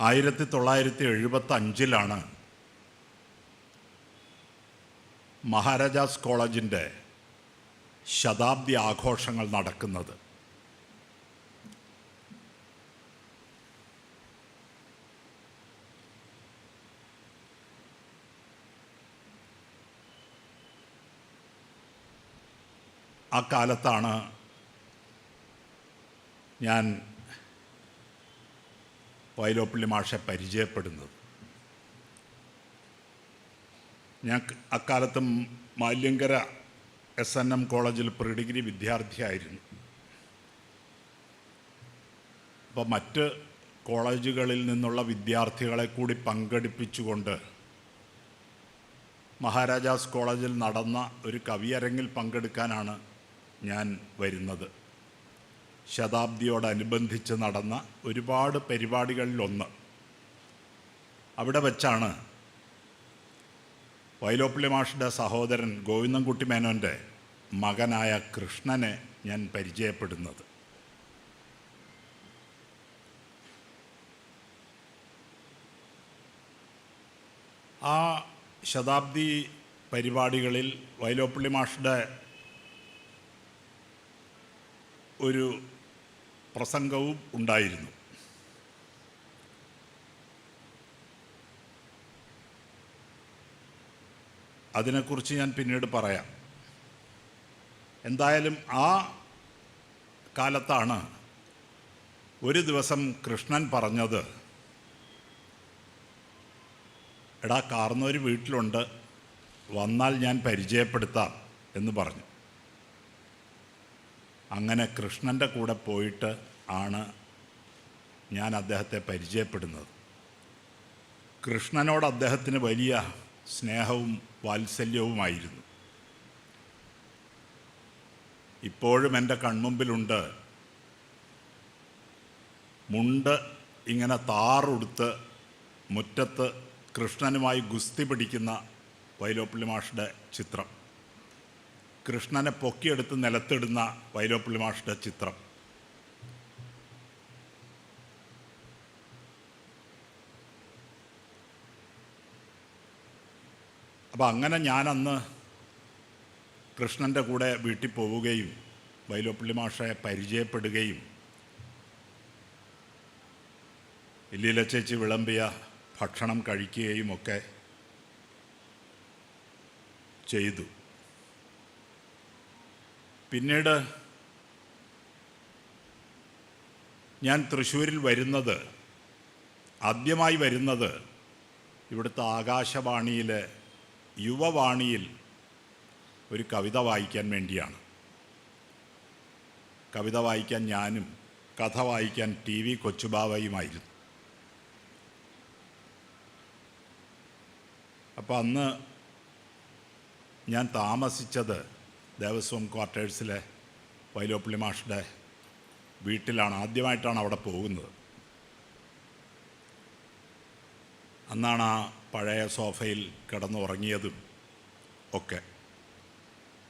ആയിരത്തി തൊള്ളായിരത്തി എഴുപത്തി അഞ്ചിലാണ് മഹാരാജാസ് കോളേജിന്റെ ശതാബ്ദി ആഘോഷങ്ങൾ നടക്കുന്നത്. ആ കാലത്താണ് ഞാൻ വൈലോപ്പള്ളി മാഷെ പരിചയപ്പെടുന്നത്. ഞാൻ അക്കാലത്തും മാല്യങ്കര എസ് എൻ എം കോളേജിൽ പ്രീ ഡിഗ്രി വിദ്യാർത്ഥിയായിരുന്നു. അപ്പോൾ മറ്റ് കോളേജുകളിൽ നിന്നുള്ള വിദ്യാർത്ഥികളെ കൂടി പങ്കെടുപ്പിച്ചുകൊണ്ട് മഹാരാജാസ് കോളേജിൽ നടന്ന ഒരു കവിയരങ്ങിൽ പങ്കെടുക്കാനാണ് ഞാൻ വരുന്നത്. ശതാബ്ദിയോടനുബന്ധിച്ച് നടന്ന ഒരുപാട് പരിപാടികളിലൊന്ന്. അവിടെ വച്ചാണ് വൈലോപ്പിള്ളി മാഷിന്റെ സഹോദരൻ ഗോവിന്ദൻകുട്ടി മേനോന്റെ മകനായ കൃഷ്ണനെ ഞാൻ പരിചയപ്പെടുന്നത്. ആ ശതാബ്ദി പരിപാടികളിൽ വൈലോപ്പള്ളി മാഷിന്റെ ഒരു പ്രസംഗവും ഉണ്ടായിരുന്നു. അതിനെക്കുറിച്ച് ഞാൻ പിന്നീട് പറയാം. എന്തായാലും ആ കാലത്താണ് ഒരു ദിവസം കൃഷ്ണൻ പറഞ്ഞത് എടാ കാർന്നൊരു വീട്ടിലുണ്ട് വന്നാൽ ഞാൻ പരിചയപ്പെടുത്താം എന്ന് പറഞ്ഞു. അങ്ങനെ കൃഷ്ണന്റെ കൂടെ പോയിട്ട് ആണ് ഞാൻ അദ്ദേഹത്തെ പരിചയപ്പെടുന്നത്. കൃഷ്ണനോട് അദ്ദേഹത്തിന് വലിയ സ്നേഹവും വാത്സല്യവുമായിരുന്നു. ഇപ്പോഴും എന്റെ കൺമുമ്പിലുണ്ട്. മുണ്ട് ഇങ്ങനെ താറുടുത്ത് മുറ്റത്ത് കൃഷ്ണനുമായി ഗുസ്തി പിടിക്കുന്ന വൈലോപ്പിള്ളി മാഷുടെ ചിത്രം. കൃഷ്ണനെ പൊക്കിയെടുത്ത് നിലത്തിടുന്ന വൈലോപ്പള്ളി മാഷിന്റെ ചിത്രം. അപ്പം അങ്ങനെ ഞാനന്ന് കൃഷ്ണന്റെ കൂടെ വീട്ടിൽ പോവുകയും വൈലോപ്പിള്ളി മാഷെ പരിചയപ്പെടുകയും ഇല്ലീല ചേച്ചി വിളമ്പിയ ഭക്ഷണം കഴിക്കുകയും ഒക്കെ ചെയ്തു. പിന്നീട് ഞാൻ തൃശ്ശൂരിൽ വരുന്നത് ആദ്യമായി വരുന്നത് ഇവിടുത്തെ ആകാശവാണിയിലെ യുവവാണിയിൽ ഒരു കവിത വായിക്കാൻ വേണ്ടിയാണ്. കവിത വായിക്കാൻ ഞാനും കഥ വായിക്കാൻ ടി വി കൊച്ചുബാവയുമായിരുന്നു അപ്പം അന്ന് ഞാൻ താമസിച്ചത് ദേവസ്വം ക്വാർട്ടേഴ്സിലെ വൈലോപ്പള്ളി മാഷുടെ വീട്ടിലാണ് ആദ്യമായിട്ടാണ് അവിടെ പോകുന്നത്. അന്നാണ് ആ പഴയ സോഫയിൽ കിടന്നുറങ്ങിയതും ഒക്കെ.